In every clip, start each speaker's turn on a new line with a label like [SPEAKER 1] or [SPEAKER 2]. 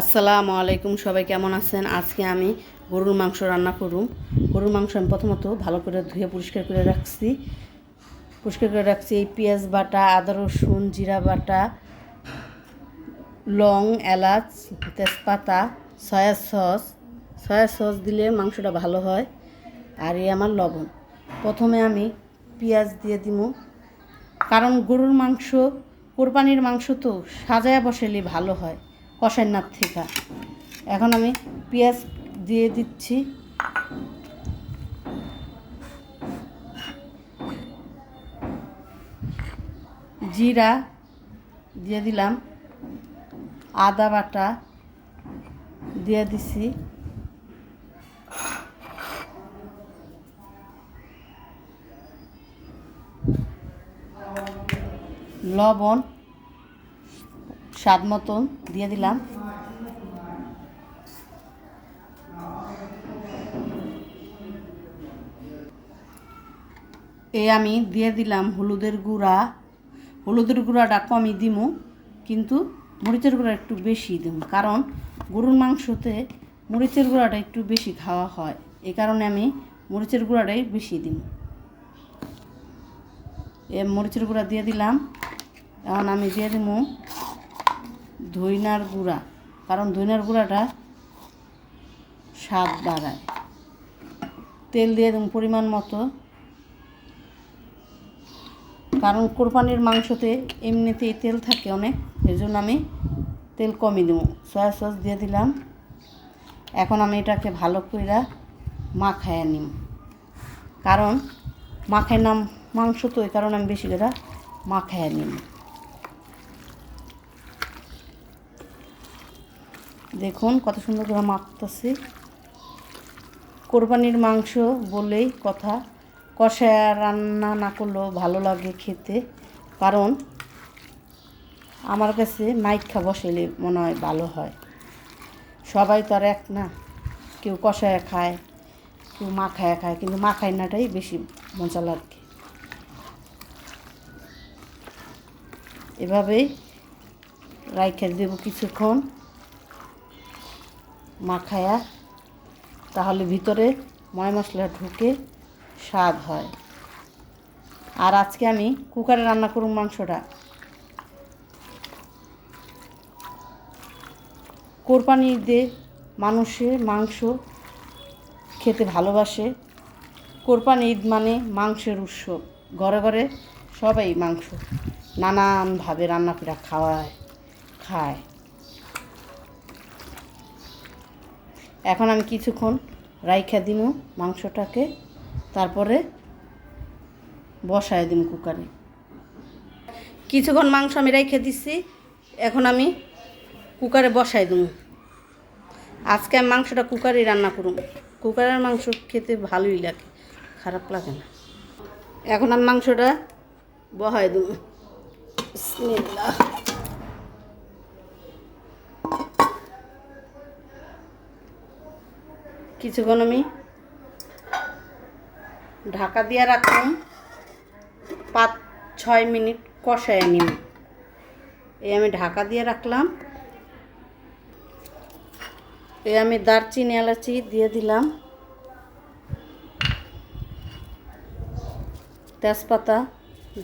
[SPEAKER 1] আসসালামু আলাইকুম, সবাই কেমন আছেন? আজকে আমি গরুর মাংস রান্না করুম গরুর মাংস আমি প্রথমত ভালো করে ধুয়ে পরিষ্কার করে রাখছি। পরিষ্কার করে রাখছি এই পেঁয়াজ বাটা, আদা রসুন, জিরা বাটা, লং, এলাচ, তেজপাতা, সয়া সস। সয়া সস দিলে মাংসটা ভালো হয় আর এই আমার লবণ। প্রথমে আমি পেঁয়াজ দিয়ে দিব। কারণ গরুর মাংস, কোরবানির মাংস তো সাজায় বসালে ভালো হয়। কষার নার থেকে। এখন আমি পেঁয়াজ দিয়ে দিচ্ছি। জিরা দিয়ে দিলাম। আদা বাটা দিয়ে দিছি। লবণ স্বাদ মতো দিয়ে দিলাম। এ আমি দিয়ে দিলাম হলুদের গুঁড়া। হলুদের গুঁড়াটা কমই দিমু, কিন্তু মরিচের গুঁড়া একটু বেশি দিম, কারণ গরুর মাংসতে মরিচের গুঁড়াটা একটু বেশি খাওয়া হয়। এ কারণে আমি মরিচের গুঁড়াটাই বেশি দিম। এ মরিচের গুঁড়া দিয়ে দিলাম। এখন আমি দিয়ে দিব ধইনার গুঁড়া, কারণ ধইনার গুঁড়াটা স্বাদ বাড়ায়। তেল দিয়ে দেব পরিমাণ মতো। কারণ কোরবানির মাংসতে এমনিতেই তেল থাকে অনেক এই জন্য আমি তেল কমই দেবো। সয়া সস দিয়ে দিলাম। এখন আমি এটাকে ভালো করে মাখায় নিম। কারণ মাখায় নাম মাংস তো, এই কারণে আমি বেশি করে মাখায় নিম। দেখুন কত সুন্দর করে মাখতেছি। কোরবানির মাংস বলেই কথা। কষায় রান্না না করলেও ভালো লাগে খেতে। কারণ আমার কাছে মাইখা বসাইলে মনে হয় ভালো হয়। সবাই তো আর এক না। কেউ কষায় খায়, কেউ মাখায় খায়, কিন্তু মাখায় নাটাই বেশি মজা লাগে। এভাবেই রাইখে দেব কিছুক্ষণ। মাখায়া, তাহলে ভিতরে ময় মশলা ঢুকে স্বাদ হয়। আর আজকে আমি কুকারে রান্না করুন মাংসটা। কোরবানি ঈদে মানুষে মাংস খেতে ভালোবাসে। কোরবানি ঈদ মানে মাংসের উৎসব ঘরে ঘরে সবাই মাংস নানানভাবে রান্না করে খাওয়ায়, খায়। এখন আমি কিছুক্ষণ রাইখা দিম মাংসটাকে, তারপরে বসায় দিম কুকারে। কিছুক্ষণ মাংস আমি রেখে দিচ্ছি এখন আমি কুকারে বসাই দিম। আজকে আমি মাংসটা কুকারে রান্না করুন কুকারের মাংস খেতে ভালোই লাগে, খারাপ লাগে না। এখন আমি মাংসটা বহাই দিম। কিছুক্ষণ আমি ঢাকা দিয়ে রাখলাম। পাঁচ, ছয় মিনিট কষায় নিম এই আমি ঢাকা দিয়ে রাখলাম। এই আমি দারচিনি, এলাচি দিয়ে দিলাম। তেজপাতা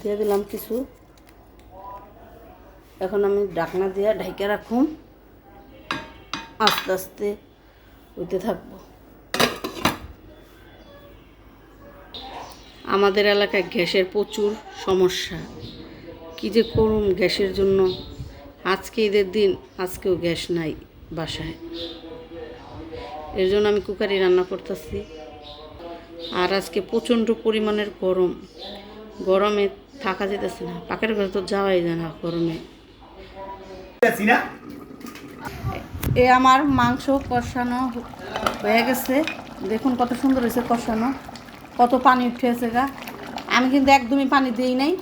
[SPEAKER 1] দিয়ে দিলাম কিছু। এখন আমি ঢাকনা দিয়ে ঢেকে রাখুন। আস্তে আস্তে উঠতে থাকব। আমাদের এলাকায় গ্যাসের প্রচুর সমস্যা। কী যে করুম গ্যাসের জন্য? আজকে ঈদের দিন, আজকেও গ্যাস নাই বাসায়। এর জন্য আমি কুকারি রান্না করতেছি। আর আজকে প্রচণ্ড পরিমাণের গরম। গরমে থাকা যেতেছে না। পাকের ঘরে তো যাওয়াই যায় না গরমে। এ আমার মাংস কষানো হয়ে গেছে। দেখুন কত সুন্দর হয়েছে কষানো। কত পানি উঠেছে গা। আমি কিন্তু একদমই পানি দিই নাই।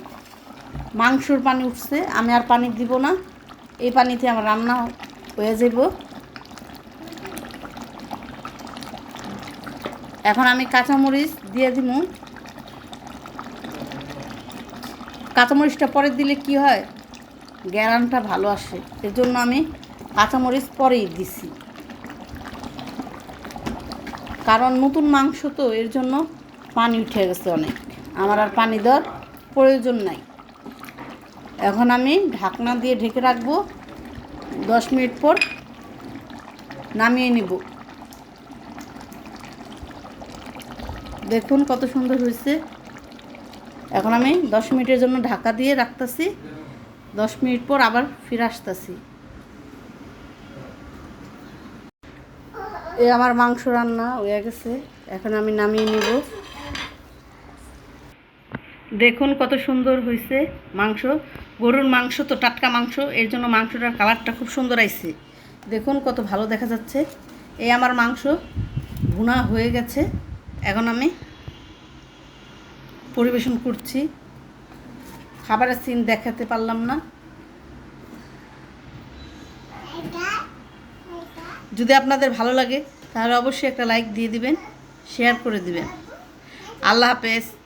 [SPEAKER 1] মাংসর পানি উঠছে, আমি আর পানি দিব না। এই পানিতে আমার রান্না হয়ে যাব। এখন আমি কাঁচামরিচ দিয়ে দিব কাঁচামরিচটা পরে দিলে কি হয়? গ্যারানটা ভালো আসে। এর জন্য আমি কাঁচামরিচ পরেই দিছি। কারণ নতুন মাংস তো, এর জন্য পানি উঠে গেছে অনেক। আমার আর পানি দেওয়ার প্রয়োজন নাই। এখন আমি ঢাকনা দিয়ে ঢেকে রাখব। দশ মিনিট পর নামিয়ে নিব। দেখুন কত সুন্দর হয়েছে। এখন আমি দশ মিনিটের জন্য ঢাকা দিয়ে রাখতেছি। দশ মিনিট পর আবার ফিরে আসতেছি। এ আমার মাংস রান্না হয়ে গেছে। এখন আমি নামিয়ে নিব। দেখুন কত সুন্দর হয়েছে মাংস। গরুর মাংস তো টাটকা মাংস, এর জন্য মাংসটার কালারটা খুব সুন্দর আইছে। দেখুন কত ভালো দেখা যাচ্ছে। এই আমার মাংস ভুনা হয়ে গেছে। এখন আমি পরিবেশন করছি। খাবারের সিন দেখাতে পারলাম না। যদি আপনাদের ভালো লাগে, তাহলে অবশ্যই একটা লাইক দিয়ে দিবেন শেয়ার করে দিবেন। আল্লাহ হাফেজ।